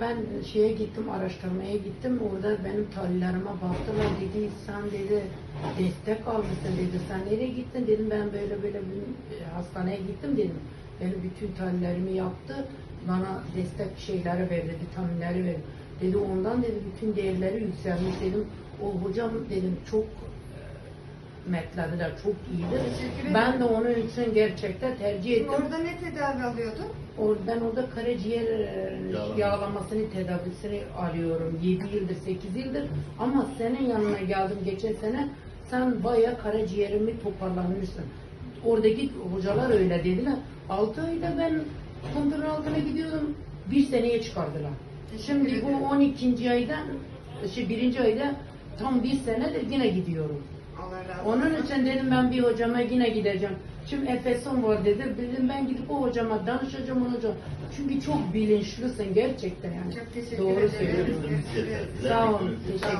ben şeye gittim, araştırmaya gittim. Orada benim tahlillerime baktılar. Dedi sen dedi destek almışsın dedi. Sen nereye gittin? Dedim ben böyle böyle bir e, hastaneye gittim dedim. Benim bütün tahlillerimi yaptı. Bana destek şeyleri verdi, vitaminleri verdi. Dedi ondan dedi bütün değerleri yükselmiş dedim. O hocam dedim çok e, metlediler, çok iyiydi. Teşekkür ederim. Ben de onun için gerçekten tercih ettim. Orada ne tedavi alıyordun? Or- Ben orada karaciğer e, Yağlama. yağlamasını tedavisini arıyorum. 7 yıldır, 8 yıldır. Ama senin yanına geldim geçen sene. Sen bayağı karaciğerimi toparlanmışsın. Oradaki hocalar öyle dediler. 6 ayda ben kontrol altına gidiyordum. Bir seneye çıkardılar. Şimdi bu ederim. 12. aydan, şey birinci ayda tam bir senedir yine gidiyorum. Onun için dedim ben bir hocama yine gideceğim. Şimdi Efes'im var dedi. Dedim ben gidip o hocama danışacağım onu hocam. Çünkü çok bilinçlisin gerçekten yani. Çok teşekkür Doğru ederim. söylüyorsun. Sağ olun. Teşekkür